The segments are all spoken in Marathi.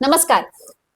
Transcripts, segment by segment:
नमस्कार.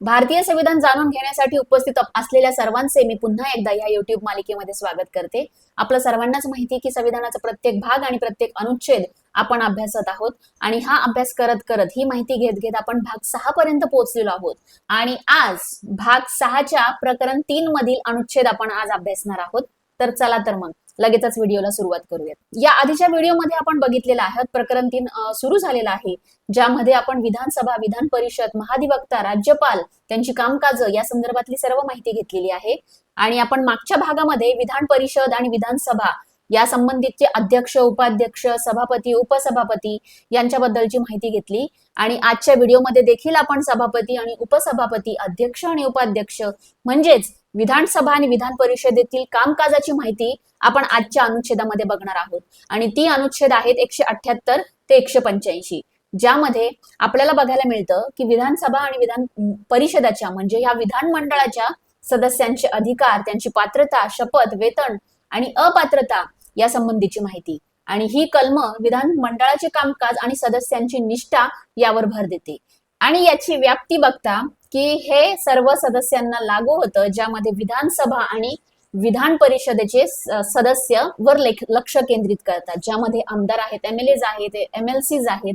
भारतीय संविधान जाणून घेण्यासाठी उपस्थित असलेल्या सर्वांचे मी पुन्हा एकदा या युट्यूब मालिकेमध्ये स्वागत करते. आपलं सर्वांनाच माहिती की संविधानाचा प्रत्येक भाग आणि प्रत्येक अनुच्छेद आपण अभ्यासत आहोत आणि हा अभ्यास करत करत ही माहिती घेत घेत आपण भाग सहा पर्यंत पोहोचलेलो आहोत. आणि आज भाग सहाच्या प्रकरण तीन मधील अनुच्छेद आपण आज अभ्यासणार आहोत. तर चला तर मग लगेचच व्हिडिओला सुरुवात करूयात. या आधीच्या व्हिडिओमध्ये आपण बघितलेलं आहे प्रकरण तीन सुरू झालेलं आहे ज्यामध्ये आपण विधानसभा विधान परिषद महाधिवक्ता राज्यपाल त्यांची कामकाज या संदर्भातली सर्व माहिती घेतलेली आहे. आणि आपण मागच्या भागामध्ये विधान परिषद आणि विधानसभा या संबंधितचे अध्यक्ष उपाध्यक्ष सभापती उपसभापती यांच्याबद्दलची माहिती घेतली. आणि आजच्या व्हिडिओमध्ये देखील आपण सभापती आणि उपसभापती अध्यक्ष आणि उपाध्यक्ष म्हणजेच विधानसभा आणि विधान परिषदेतील कामकाजाची माहिती आपण आजच्या अनुच्छेदामध्ये बघणार आहोत. आणि ती अनुच्छेद आहेत एकशे अठ्याहत्तर ते एकशे पंच्याऐंशी. ज्यामध्ये आपल्याला बघायला मिळतं की विधानसभा आणि विधान परिषदाच्या म्हणजे या विधानमंडळाच्या सदस्यांचे अधिकार त्यांची पात्रता शपथ वेतन आणि अपात्रता या संबंधीची माहिती. आणि ही कलम विधान मंडळाचे कामकाज आणि सदस्यांची निष्ठा यावर भर देते. आणि याची व्याप्ती बघता की हे सर्व सदस्यांना लागू होतं ज्यामध्ये विधानसभा आणि विधान परिषदेचे सदस्य वर लेख- लक्ष केंद्रित करतात. ज्यामध्ये आमदार आहेत एम एल एज आहेत एम एल सीज आहेत.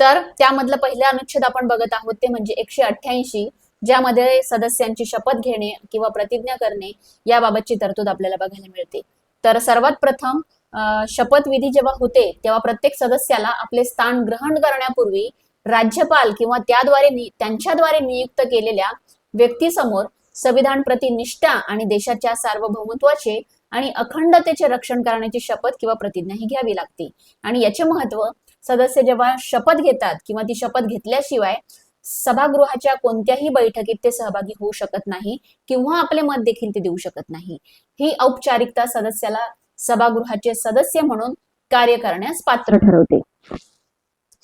तर त्यामधलं पहिलं अनुच्छेद आपण बघत आहोत ते म्हणजे एकशे अठ्ठ्याऐंशी ज्यामध्ये सदस्यांची शपथ घेणे किंवा प्रतिज्ञा करणे याबाबतची तरतूद आपल्याला बघायला मिळते. तर सर्वात प्रथम अं, शपथविधी जेव्हा होते तेव्हा प्रत्येक सदस्याला आपले स्थान ग्रहण करण्यापूर्वी राज्यपाल किंवा त्याद्वारे त्यांच्याद्वारे नियुक्त केलेल्या व्यक्तीसमोर संविधान प्रति निष्ठा आणि देशाच्या सार्वभौमत्वाचे आणि अखंडतेचे रक्षण करण्याची शपथ किंवा प्रतिज्ञा ही घ्यावी लागते. आणि याचे महत्त्व सदस्य जेव्हा शपथ घेतात किंवा ती शपथ घेतल्याशिवाय सभागृहाच्या कोणत्याही बैठकीत ते सहभागी होऊ शकत नाही किंवा आपले मत देखील ते देऊ शकत नाही. ही औपचारिकता सदस्याला सभागृहाचे सदस्य म्हणून कार्य करण्यास पात्र ठरवते.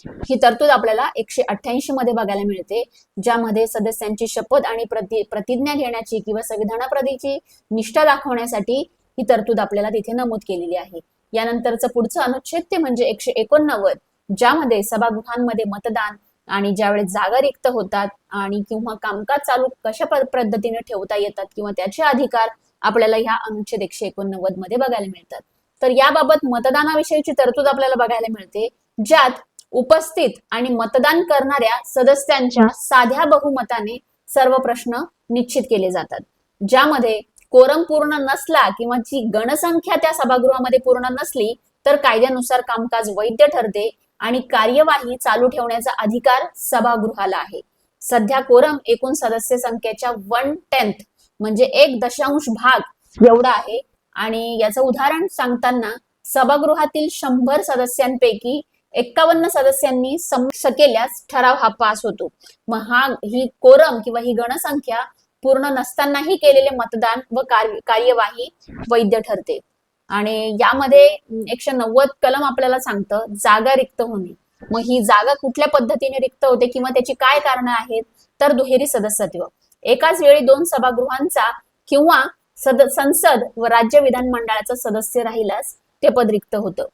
ही तरतूद आपल्याला एकशे अठ्ठ्याऐंशी मध्ये बघायला मिळते ज्यामध्ये सदस्यांची शपथ आणि प्रति प्रतिज्ञा घेण्याची किंवा संविधानाप्रतीची निष्ठा दाखवण्यासाठी ही तरतूद आपल्याला तिथे नमूद केलेली आहे. यानंतरचं पुढचं अनुच्छेद ते म्हणजे एकशे एकोणनव्वद ज्यामध्ये सभागृहांमध्ये मतदान आणि ज्यावेळेस जागा रिक्त होतात आणि किंवा कामकाज चालू कशा पद्धतीने ठेवता येतात किंवा त्याचे अधिकार आपल्याला ह्या अनुच्छेद एकशे एकोणनव्वदमध्ये बघायला मिळतात. तर याबाबत मतदानाविषयीची तरतूद आपल्याला बघायला मिळते ज्यात उपस्थित आणि मतदान करणाऱ्या सदस्यांच्या साध्या बहुमताने सर्व प्रश्न निश्चित केले जातात. ज्यामध्ये कोरम पूर्ण नसला किंवा जी गणसंख्या त्या सभागृहामध्ये पूर्ण नसली तर कायद्यानुसार कामकाज वैध ठरते आणि कार्यवाही चालू ठेवण्याचा अधिकार सभागृहाला आहे. सध्या कोरम एकूण सदस्य संख्येच्या वन टेन्थ म्हणजे एक दशांश भाग एवढा आहे. आणि याचं उदाहरण सांगताना सभागृहातील शंभर सदस्यांपैकी एक्कावन्न सदस्यांनी संमत केल्यास ठराव हा पास होतो. मग हा ही कोरम किंवा ही गणसंख्या पूर्ण नसतानाही केलेले मतदान व कार्यवाही वैध ठरते. आणि यामध्ये एकशे नव्वद कलम आपल्याला सांगतं जागा रिक्त होणे. मग ही जागा कुठल्या पद्धतीने रिक्त होते किंवा त्याची काय कारणं आहेत तर दुहेरी सदस्यत्व. एकाच वेळी दोन सभागृहांचा किंवा सद संसद व राज्य विधानमंडळाचा सदस्य राहिल्यास ते पद रिक्त होतं.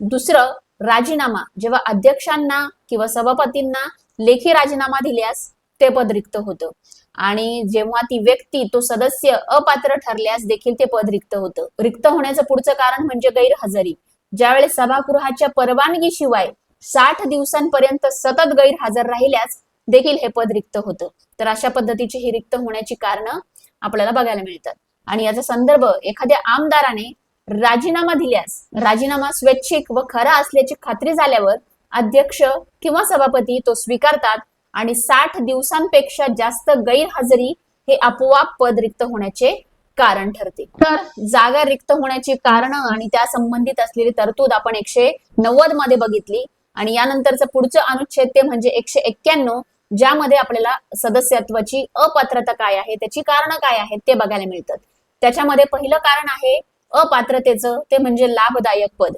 दुसरं राजीनामा जेव्हा अध्यक्षांना किंवा सभापतींना लेखी राजीनामा दिल्यास ते पद रिक्त होतं. आणि जेव्हा ती व्यक्ती तो सदस्य अपात्र ठरल्यास देखील ते पद रिक्त होतं. रिक्त होण्याचं पुढचं कारण म्हणजे गैरहजेरी. ज्यावेळेस सभागृहाच्या परवानगीशिवाय साठ दिवसांपर्यंत सतत गैरहजर राहिल्यास देखील हे पद रिक्त होतं. तर अशा पद्धतीची ही रिक्त होण्याची कारणं आपल्याला बघायला मिळतात. आणि याचा संदर्भ एखाद्या आमदाराने राजीनामा दिल्यास राजीनामा स्वैच्छिक व खरा असल्याची खात्री झाल्यावर अध्यक्ष किंवा सभापती तो स्वीकारतात आणि साठ दिवसांपेक्षा जास्त गैरहजेरी हे आपोआप पद रिक्त होण्याचे कारण ठरते. तर जागा रिक्त होण्याची कारण आणि त्या संबंधित असलेली तरतूद आपण एकशे नव्वदमध्ये बघितली आणि यानंतरचं पुढचं अनुच्छेद ते म्हणजे एकशे एक्क्याण्णव ज्यामध्ये आपल्याला सदस्यत्वाची अपात्रता काय आहे त्याची कारण काय आहेत ते बघायला मिळतात. त्याच्यामध्ये पहिलं कारण आहे अपात्रतेचं ते म्हणजे लाभदायक पद.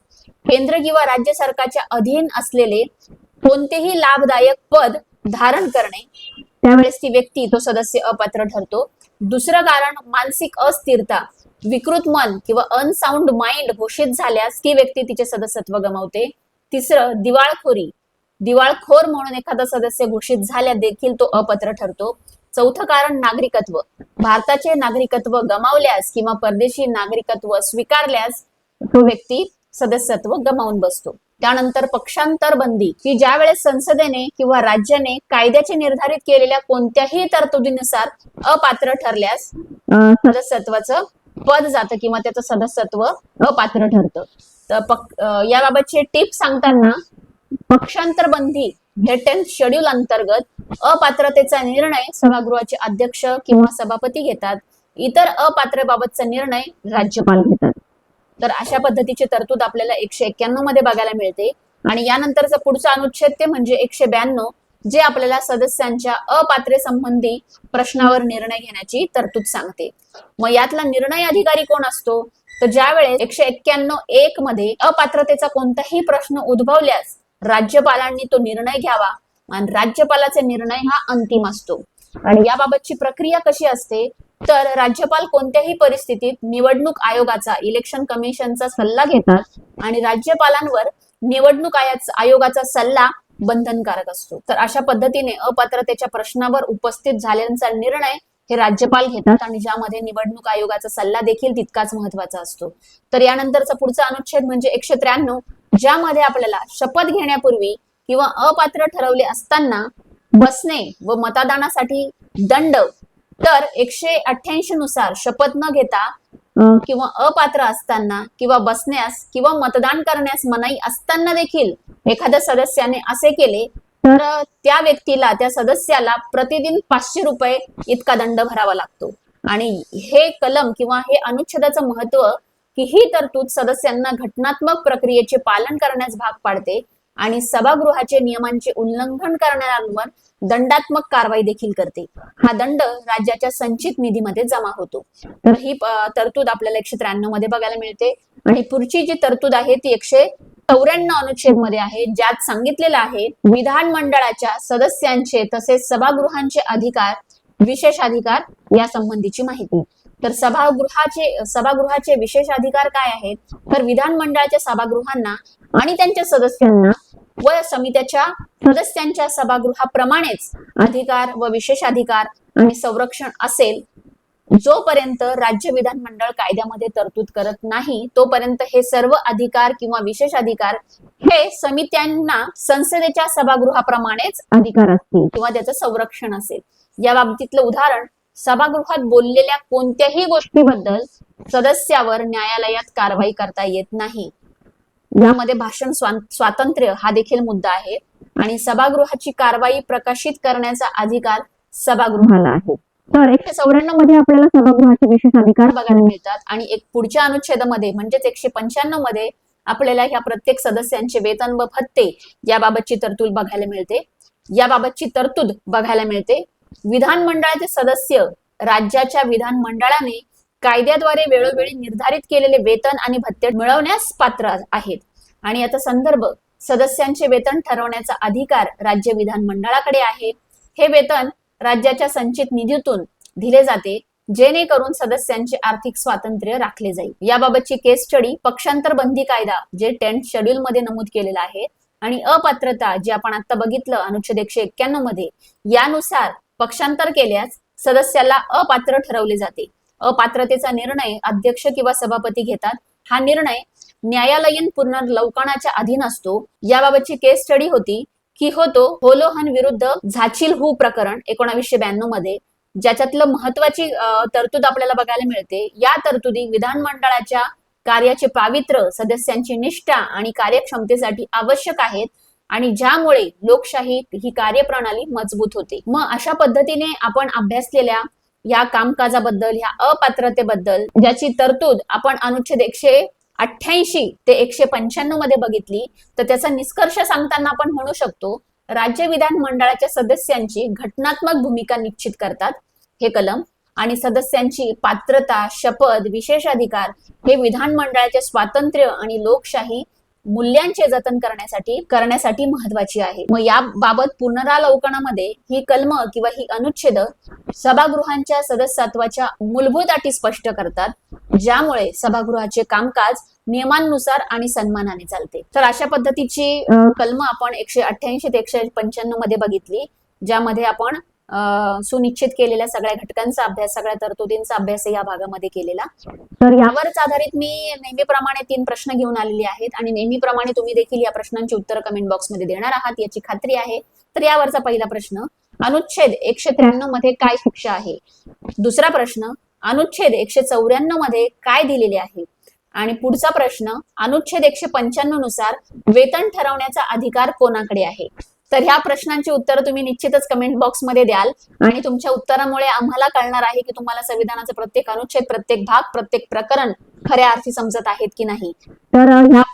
केंद्र किंवा राज्य सरकारच्या अधीन असलेले कोणतेही लाभदायक पद धारण करणे त्यावेळेस ती व्यक्ती तो सदस्य अपात्र ठरतो. दुसरं कारण मानसिक अस्थिरता. विकृत मन किंवा अनसाऊंड माइंड घोषित झाल्यास ती व्यक्ती तिचे सदस्यत्व गमावते. तिसरं दिवाळखोरी. दिवाळखोर म्हणून एखादा सदस्य घोषित झाल्या देखील तो अपात्र ठरतो. चौथं कारण नागरिकत्व. भारताचे नागरिकत्व गमावल्यास किंवा परदेशी नागरिकत्व स्वीकारल्यास तो व्यक्ती सदस्यत्व गमावून बसतो. त्यानंतर पक्षांतर बंदी की ज्या वेळेस संसदेने किंवा राज्याने कायद्याचे निर्धारित केलेल्या कोणत्याही तरतुदीनुसार अपात्र ठरल्यास सदस्यत्वाचं पद जातं किंवा त्याचं सदस्यत्व अपात्र ठरतं. तर याबाबतचे टिप सांगताना पक्षांतर बंदी हे टेन्थ शेड्यूल अंतर्गत अपात्रतेचा निर्णय सभागृहाचे अध्यक्ष किंवा सभापती घेतात. इतर अपात्रबाबतचा निर्णय राज्यपाल घेतात. तर अशा पद्धतीची तरतूद आपल्याला एकशे एक्क्याण्णवमध्ये बघायला मिळते. आणि यानंतरचा पुढचा अनुच्छेद ते म्हणजे एकशे ब्याण्णव जे आपल्याला सदस्यांच्या अपात्रे संबंधी प्रश्नावर निर्णय घेण्याची तरतूद सांगते. मग यातला निर्णय अधिकारी कोण असतो? तर ज्यावेळेस एकशे एक्क्याण्णव एक मध्ये अपात्रतेचा कोणताही प्रश्न उद्भवल्यास राज्यपालांनी तो निर्णय घ्यावा. आणि राज्यपालाचा निर्णय हा अंतिम असतो. आणि याबाबतची प्रक्रिया कशी असते? तर राज्यपाल कोणत्याही परिस्थितीत निवडणूक आयोगाचा इलेक्शन कमिशनचा सल्ला घेतात आणि राज्यपालांवर निवडणूक आयोगाचा सल्ला बंधनकारक असतो. तर अशा पद्धतीने अपात्रतेच्या प्रश्नावर उपस्थित झाल्यांचा निर्णय हे राज्यपाल घेतात आणि ज्यामध्ये निवडणूक आयोगाचा सल्ला देखील तितकाच महत्त्वाचा असतो. तर यानंतरचा पुढचा अनुच्छेद म्हणजे एकशे त्र्याण्णव. ज्यामध्ये आपल्याला शपथ घेण्यापूर्वी किंवा अपात्र ठरवले असताना बसणे व मतदानासाठी दंड तर एकशे अठ्ठ्याऐंशी नुसार शपथ न घेता किंवा अपात्र असताना किंवा बसण्यास किंवा मतदान करण्यास मनाई असताना देखील एखाद्या सदस्याने असे केले तर त्या व्यक्तीला त्या सदस्याला प्रतिदिन पाचशे रुपये इतका दंड भरावा लागतो. आणि हे कलम किंवा हे अनुच्छेदाचं महत्त्व की ही तरतूद सदस्यांना घटनात्मक प्रक्रियेचे पालन करण्यास भाग पाडते आणि सभागृहाचे नियमांचे उल्लंघन करणाऱ्यांवर दंडात्मक कारवाई देखील करते. हा दंड राज्याच्या संचित निधीमध्ये जमा होतो. तर ही तरतूद आपल्याला एकशे त्र्याण्णवमध्ये बघायला मिळते. आणि पुढची जी तरतूद आहे ती एकशे चौऱ्याण्णव अनुच्छेदमध्ये आहे ज्यात सांगितलेलं आहे विधानमंडळाच्या सदस्यांचे तसेच सभागृहांचे अधिकार विशेष अधिकार या संबंधीची माहिती. तर सभागृहाचे सभागृहाचे विशेष अधिकार काय आहेत? तर विधानमंडळाच्या सभागृहांना आणि त्यांच्या सदस्यांना व समित्याच्या सदस्यांच्या सभागृहाप्रमाणेच अधिकार व विशेष अधिकार आणि संरक्षण असेल जोपर्यंत राज्य विधानमंडळ कायद्यामध्ये तरतूद करत नाही तोपर्यंत हे सर्व अधिकार किंवा विशेष अधिकार हे समित्यांना संसदेच्या सभागृहाप्रमाणेच अधिकार असतील किंवा त्याचं संरक्षण असेल. या बाबतीतलं उदाहरण. सभागृहात बोललेल्या कोणत्याही गोष्टीबद्दल सदस्यावर न्यायालयात कारवाई करता येत नाही. यामध्ये भाषण स्वातंत्र्य हा देखील मुद्दा आहे. आणि सभागृहाची कारवाई प्रकाशित करण्याचा अधिकार सभागृहाला आहे. तर एकशे चौऱ्याण्णवमध्ये आपल्याला सभागृहाचे विशेष अधिकार बघायला मिळतात. आणि एक पुढच्या अनुच्छेदामध्ये म्हणजेच एकशे पंच्याण्णवमध्ये आपल्याला ह्या प्रत्येक सदस्यांचे वेतन व भत्ते याबाबतची तरतूद बघायला मिळते. याबाबतची तरतूद बघायला मिळते. विधानमंडळाचे सदस्य राज्याच्या विधानमंडळाने कायद्याद्वारे वेळोवेळी निर्धारित केलेले वेतन आणि भत्ते मिळवण्यास पात्र आहेत. आणि याचा संदर्भ सदस्यांचे वेतन ठरवण्याचा अधिकार राज्य विधानमंडळाकडे आहे. हे वेतन राज्याच्या संचित निधीतून दिले जाते जेणेकरून सदस्यांचे आर्थिक स्वातंत्र्य राखले जाईल. याबाबतची केस स्टडी पक्षांतर बंदी कायदा जे टेन्थ शेड्यूल मध्ये नमूद केलेला आहे आणि अपात्रता जे आपण आता बघितलं अनुच्छेद एकशे एक्क्याण्णवमध्ये यानुसार पक्षांतर केल्यास सदस्याला अपात्र ठरवले जाते. अपात्रतेचा निर्णय अध्यक्ष किंवा सभापती घेतात. हा निर्णय न्यायालयीन पुनर्लवकनाच्या अधीन असतो. याबाबतची केस स्टडी होती की होतो होलोहन विरुद्ध झाचिल हू प्रकरण एकोणावीसशे ब्याण्णवमध्ये. ज्याच्यातलं महत्वाची तरतूद आपल्याला बघायला मिळते. या तरतुदी विधानमंडळाच्या कार्याचे पावित्र्य सदस्यांची निष्ठा आणि कार्यक्षमतेसाठी आवश्यक आहेत. आणि ज्यामुळे लोकशाही ही कार्यप्रणाली मजबूत होते. मग अशा पद्धतीने आपण अभ्यासलेल्या या कामकाजाबद्दल या अपात्रतेबद्दल ज्याची तरतूद आपण अनुच्छेद एकशे अठ्ठ्याऐंशी ते एकशे पंच्याण्णवमध्ये बघितली तर त्याचा निष्कर्ष सांगताना आपण म्हणू शकतो राज्य विधान मंडळाच्या सदस्यांची घटनात्मक भूमिका निश्चित करतात हे कलम. आणि सदस्यांची पात्रता शपथ विशेष अधिकार हे विधानमंडळाचे स्वातंत्र्य आणि लोकशाही मूल्यांचे जतन करण्यासाठी करण्यासाठी महत्वाची आहे. मग या बाबत पुनरावलोकनामध्ये ही कलम किंवा ही अनुच्छेद सभागृहांच्या सदस्यत्वाच्या मूलभूत अटी स्पष्ट करतात ज्यामुळे सभागृहाचे कामकाज नियमांनुसार आणि सन्मानाने चालते. तर अशा पद्धतीची कलम आपण एकशे अठ्ठ्याऐंशी ते एकशे पंच्याण्णवमध्ये बघितली ज्यामध्ये आपण सुनिश्चित केलेल्या सगळ्या घटकांचा अभ्यास सगळ्या तरतुदींचा अभ्यास या भागामध्ये केलेला. तर यावरच आधारित मी नेहमीप्रमाणे तीन प्रश्न घेऊन आलेले आहेत आणि नेहमीप्रमाणे तुम्ही देखील या प्रश्नांची उत्तर कमेंट बॉक्समध्ये देणार आहात याची खात्री आहे. तर यावरचा पहिला प्रश्न अनुच्छेद एकशे त्र्याण्णवमध्ये काय शिक्षा आहे? दुसरा प्रश्न अनुच्छेद एकशे चौऱ्याण्णवमध्ये काय दिलेले आहे? आणि पुढचा प्रश्न अनुच्छेद एकशे पंच्याण्णवनुसार वेतन ठरवण्याचा अधिकार कोणाकडे आहे? तर ह्या प्रश्नांची उत्तरं तुम्ही निश्चितच कमेंट बॉक्समध्ये द्याल. आणि तुमच्या उत्तरामुळे आम्हाला कळणार आहे की तुम्हाला संविधानाचा प्रत्येक अनुच्छेद प्रत्येक भाग प्रत्येक प्रकरण खऱ्या अर्थी समजत आहेत की नाही. तर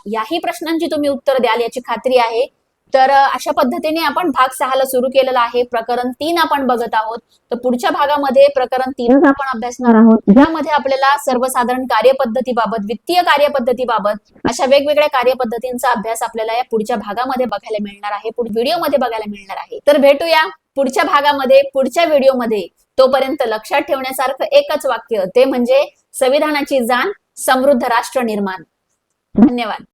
याही प्रश्नांची तुम्ही उत्तर द्याल याची खात्री आहे. तर अशा पद्धतीने आपण भाग सहाला सुरू केलेला आहे. प्रकरण तीन आपण बघत आहोत. तर पुढच्या भागामध्ये प्रकरण तीनच आपण अभ्यासणार आहोत. ज्यामध्ये आपल्याला सर्वसाधारण कार्यपद्धतीबाबत वित्तीय कार्यपद्धतीबाबत अशा वेगवेगळ्या कार्यपद्धतींचा अभ्यास आपल्याला या पुढच्या भागामध्ये बघायला मिळणार आहे. पुढे व्हिडिओमध्ये बघायला मिळणार आहे. तर भेटूया पुढच्या भागामध्ये. पुढच्या व्हिडिओमध्ये तोपर्यंत लक्षात ठेवण्यासारखं एकच वाक्य ते म्हणजे संविधानाची जाण समृद्ध राष्ट्र निर्माण. धन्यवाद.